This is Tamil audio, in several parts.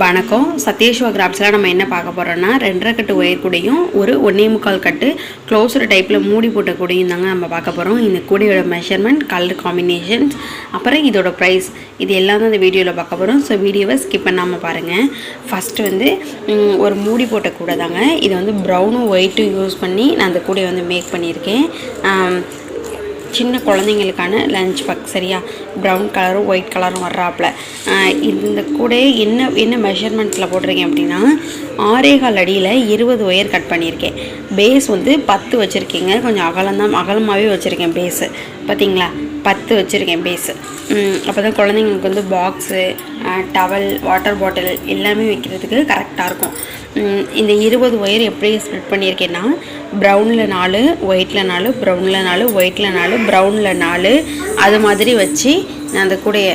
வணக்கம். சத்யேஸ்வர கிராப்ஸில் நம்ம என்ன பார்க்க போகிறோன்னா ரெண்டரை கட்டு ஒயர் கூடையும் ஒரு ஒன்றே முக்கால் கட்டு க்ளோஸர் டைப்பில் மூடி போட்ட கூடையும் தாங்க நம்ம பார்க்க போகிறோம் இந்த கூடையோட மெஷர்மெண்ட் கலர் காம்பினேஷன்ஸ் அப்புறம் இதோட ப்ரைஸ் இது எல்லாம் தான் இந்த வீடியோவில் பார்க்க போகிறோம் ஸோ வீடியோவை ஸ்கிப் பண்ணாமல் பாருங்கள் ஃபஸ்ட்டு வந்து ஒரு மூடி போட்ட கூடை தாங்க. இதை வந்து ப்ரௌனும் ஒயிட்டும் யூஸ் பண்ணி நான் அந்த கூடையை வந்து மேக் பண்ணியிருக்கேன். சின்ன குழந்தைங்களுக்கான லஞ்ச் பேக் சரியா? ப்ரௌன் கலரும் ஒயிட் கலரும் வர்றாப்புல இந்த கூட என்ன என்ன மெஷர்மெண்ட்டில் போட்டிருக்கேன் அப்படின்னா ஆறேகால் அடியில் இருபது ஒயர் கட் பண்ணியிருக்கேன். பேஸ் வந்து பத்து வச்சுருக்கீங்க. கொஞ்சம் அகலந்தான் அகலமாகவே வச்சுருக்கேன் பேஸு பார்த்தீங்களா பத்து வச்சுருக்கேன் பேஸு அப்போ தான் குழந்தைங்களுக்கு வந்து பாக்ஸு டவல் வாட்டர் பாட்டில் எல்லாமே வைக்கிறதுக்கு கரெக்டாக இருக்கும். இந்த இருபது ஒயர் எப்படி ஸ்ப்ளிட் பண்ணியிருக்கேன்னா ப்ரௌனில் நாலு ஒயிட்டில் நாலு ப்ரௌனில் நாலு ஒயிட்டில் நாலு ப்ரௌனில் நாலு அது மாதிரி வச்சு நான் அந்த கூடைய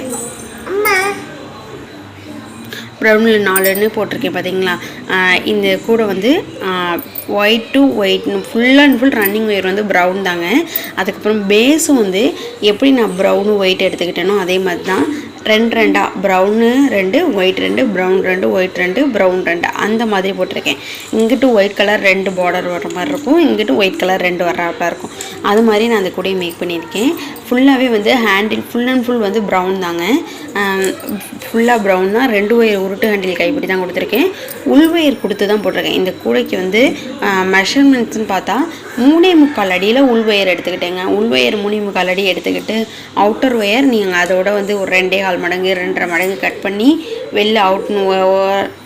ப்ரௌனில் நாலுன்னு போட்டிருக்கேன் பார்த்தீங்களா இந்த கூடை வந்து white to white full and full running wire வந்து ப்ரௌன் தாங்க. அதுக்கப்புறம் பேஸும் வந்து எப்படி நான் ப்ரௌனு ஒயிட் எடுத்துக்கிட்டேனோ அதே மாதிரி தான் ரெண்டு ரெண்டாக ப்ரௌனு ரெண்டு ஒயிட் ரெண்டு ப்ரௌன் ரெண்டு ஒயிட் ரெண்டு ப்ரௌன் ரெண்டு. அந்த மாதிரி போட்டிருக்கேன். இங்கிட்டு ஒயிட் கலர் ரெண்டு பார்டர் வர மாதிரி இருக்கும். இங்கிட்டு ஒயிட் கலர் ரெண்டு வர்றாப்புல இருக்கும். அது மாதிரி நான் அந்த கூடையை மேக் பண்ணியிருக்கேன். ஃபுல்லாகவே வந்து ஹேண்டில் ஃபுல் அண்ட் ஃபுல் வந்து ப்ரௌன் தாங்க. ஃபுல்லாக ப்ரௌன்னா ரெண்டு ஒயர் உருட்டு ஹேண்டில் கைப்பிடி தான் கொடுத்துருக்கேன். உள் ஒயர் கொடுத்து தான் போட்டிருக்கேன். இந்த கூடைக்கு வந்து மெஷர்மெண்ட்ஸ்னு பார்த்தா மூணே முக்கால் அடியில் உள் ஒயர் எடுத்துக்கிட்டேங்க. உள் ஒயர் மூணே முக்கால் அடி எடுத்துக்கிட்டு அவுட்டர் ஒயர் நீங்கள் அதோட வந்து ஒரு ரெண்டே கால் மடங்கு ரெண்டரை மடங்கு கட் பண்ணி வெளில அவுட்னு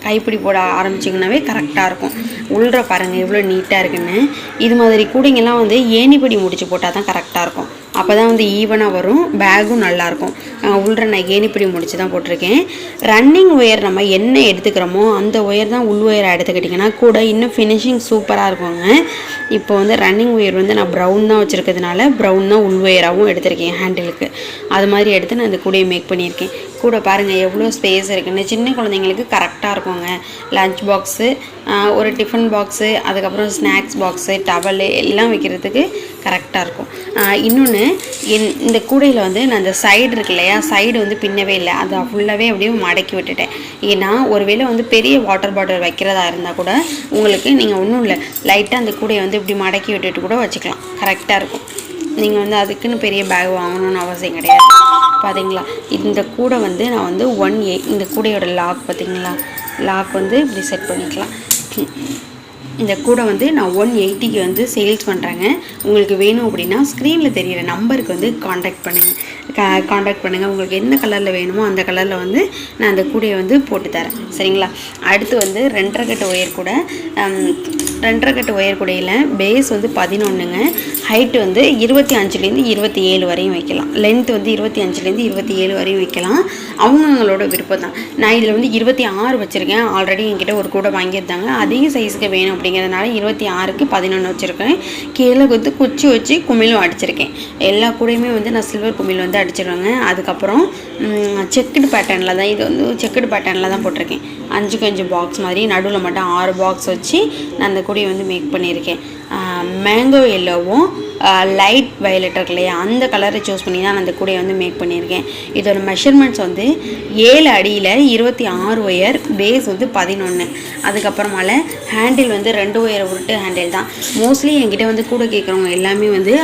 கைப்பிடி போட ஆரம்பிச்சிங்கனாவே கரெக்டாக இருக்கும். உள்ற பாருங்கள் எவ்வளோ நீட்டாக இருக்குன்னு. இது மாதிரி கூடைங்கெல்லாம் வந்து ஏணிப்படி முடிச்சு போட்டால் தான் கரெக்டாக இருக்கும். அப்போ தான் வந்து ஈவனாக வரும். பேகும் நல்லாயிருக்கும். உள்ற நான் ஏணிப்படி முடிச்சு தான் போட்டிருக்கேன். ரன்னிங் ஒயர் நம்ம என்ன எடுத்துக்கிறோமோ அந்த ஒயர் தான் உள் ஒயராக எடுத்துக்கிட்டிங்கன்னா கூட இன்னும் ஃபினிஷிங் சூப்பராக இருக்குங்க. இப்போ வந்து ரன்னிங் ஒயர் வந்து நான் ப்ரௌன் தான் வச்சுருக்கிறதுனால ப்ரௌன் தான் உள் ஒயராகவும் எடுத்திருக்கேன் ஹேண்டிலுக்கு அது மாதிரி எடுத்து நான் இந்த கூடையை மேக் பண்ணியிருக்கேன். கூட பாருங்கள் எவ்வளோ ஸ்பேஸ் இருக்குன்னு. சின்ன குழந்தைங்களுக்கு கரெக்டாக இருக்குங்க. லஞ்ச் பாக்ஸு ஒரு டிஃபன் பாக்ஸு அதுக்கப்புறம் ஸ்நாக்ஸ் பாக்ஸு டவலு எல்லாம் வைக்கிறதுக்கு கரெக்டாக இருக்கும். இன்னொன்று என் இந்த கூடையில் வந்து நான் இந்த சைடு இருக்கு இல்லையா சைடு வந்து பின்னவே இல்லை. அதை ஃபுல்லாகவே அப்படியே மடக்கி விட்டுட்டேன். ஏன்னா ஒருவேளை வந்து பெரிய வாட்டர் பாட்டில் வைக்கிறதா இருந்தால் கூட உங்களுக்கு நீங்கள் ஒன்றும் இல்லை லைட்டாக அந்த கூடையை வந்து இப்படி மடக்கி விட்டுட்டு கூட வச்சுக்கலாம். கரெக்டாக இருக்கும். நீங்கள் வந்து அதுக்குன்னு பெரிய பேக் வாங்கணும்னு அவசியம் கிடையாது. பார்த்தீங்களா இந்த கூடை வந்து நான் வந்து ஒன் ஏ இந்த கூடையோட லாக் பார்த்தீங்களா லாக் வந்து இப்படி செட் பண்ணிக்கலாம். இந்த கூடை வந்து நான் ஒன் எயிட்டிக்கு வந்து சேல்ஸ் பண்ணுறேங்க உங்களுக்கு வேணும் அப்படின்னா ஸ்க்ரீனில் தெரியிற நம்பருக்கு வந்து காண்டாக்ட் பண்ணுங்கள் கா காண்டாக்ட் பண்ணுங்கள் உங்களுக்கு எந்த கலரில் வேணுமோ அந்த கலரில் வந்து நான் அந்த கூடையை வந்து போட்டு தரேன். சரிங்களா? அடுத்து வந்து ரெண்டரை கட்டு ஒயர் கூட ரெண்டரை கட்டு ஒயர் கூடையில் பேஸ் வந்து பதினொன்றுங்க ஹைட்டு வந்து இருபத்தி அஞ்சுலேருந்து இருபத்தி ஏழு வரையும் வைக்கலாம். லென்த் வந்து இருபத்தி அஞ்சுலேருந்து இருபத்தி ஏழு வரையும் வைக்கலாம். அவங்கவுங்களோட விருப்பம் தான் நான் இதில் வந்து இருபத்தி ஆறு வச்சுருக்கேன். ஆல்ரெடி என்கிட்ட ஒரு கூடை வாங்கியிருந்தாங்க. அதிக சைஸுக்கு வேணும் அப்படிங்கிறதுனால இருபத்தி ஆறுக்கு பதினொன்று வச்சுருக்கேன். கீழே வந்து குச்சி வச்சு குமிழும் அடிச்சிருக்கேன். எல்லா கூடையுமே வந்து நான் சில்வர் குமிழ் வந்து அடிச்சிருவேங்க. அதுக்கப்புறம் செக்குடு பேட்டர்னில் தான் இது வந்து செக்குடு பேட்டர்னில் தான் போட்டிருக்கேன். அஞ்சுக்கு அஞ்சு பாக்ஸ் மாதிரி நடுவில் மட்டும் ஆறு பாக்ஸ் வச்சு நான் அந்த கொடியை வந்து மேக் பண்ணியிருக்கேன். மேங்கோ எல்லோவும் லைட் வயலட் இருக்கு இல்லையா அந்த கலரை சூஸ் பண்ணி தான் நான் அந்த கூடையை வந்து மேக் பண்ணியிருக்கேன். இதோட மெஷர்மெண்ட்ஸ் வந்து ஏழு அடியில் இருபத்தி ஆறு ஒயர் பேஸ் வந்து பதினொன்று அதுக்கப்புறமால ஹேண்டில் வந்து ரெண்டு ஒயர் உருட்டு ஹேண்டில் தான். மோஸ்ட்லி என்கிட்ட வந்து கூட கேட்குறவங்க எல்லாமே வந்து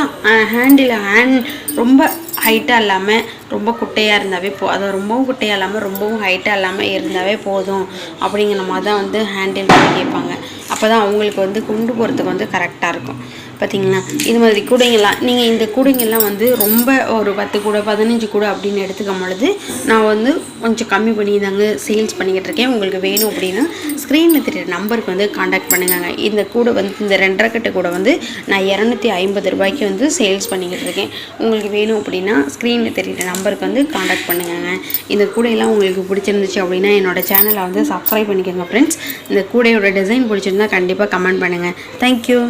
ஹேண்டில் ஹேண்ட் ரொம்ப ஹைட்டாக இல்லாமல் ரொம்ப குட்டையாக இருந்தாவே போ அதை ரொம்பவும் குட்டையாக இல்லாமல் ரொம்பவும் ஹைட்டாக இல்லாமல் இருந்தாவே போதும் அப்படிங்கிற மாதிரி தான் வந்து ஹேண்டில் பண்ணி கேட்பாங்க. அப்போ தான் அவங்களுக்கு வந்து கொண்டு போகிறதுக்கு வந்து கரெக்டாக இருக்கும். பார்த்தீங்களா இது மாதிரி கூடைங்கள்லாம் நீங்கள் இந்த கூடைங்கள்லாம் வந்து ரொம்ப ஒரு பத்து கூடை பதினஞ்சு கூடை அப்படின்னு எடுத்துக்கும் பொழுது நான் வந்து கொஞ்சம் கம்மி பண்ணி தாங்க சேல்ஸ் பண்ணிக்கிட்டு இருக்கேன். உங்களுக்கு வேணும் அப்படின்னா ஸ்க்ரீனில் தெரியுற நம்பருக்கு வந்து காண்டாக்ட் பண்ணுங்க இந்த கூடை வந்து இந்த ரெண்டரை கட்டு கூடை வந்து நான் இரநூத்தி ஐம்பது ரூபாய்க்கு வந்து சேல்ஸ் பண்ணிக்கிட்டு இருக்கேன். உங்களுக்கு வேணும் அப்படின்னா ஸ்க்ரீனில் தெரியுற நம்பருக்கு வந்து காண்டாக்ட் பண்ணுங்க இந்த கூடையெல்லாம் உங்களுக்கு பிடிச்சிருந்துச்சு அப்படின்னா என்னோட சேனலை வந்து சப்ஸ்கிரைப் பண்ணிக்கோங்க ஃப்ரெண்ட்ஸ் இந்த கூடையோட டிசைன் பிடிச்சிருந்தா கண்டிப்பாக கமெண்ட் பண்ணுங்கள் தேங்க்யூ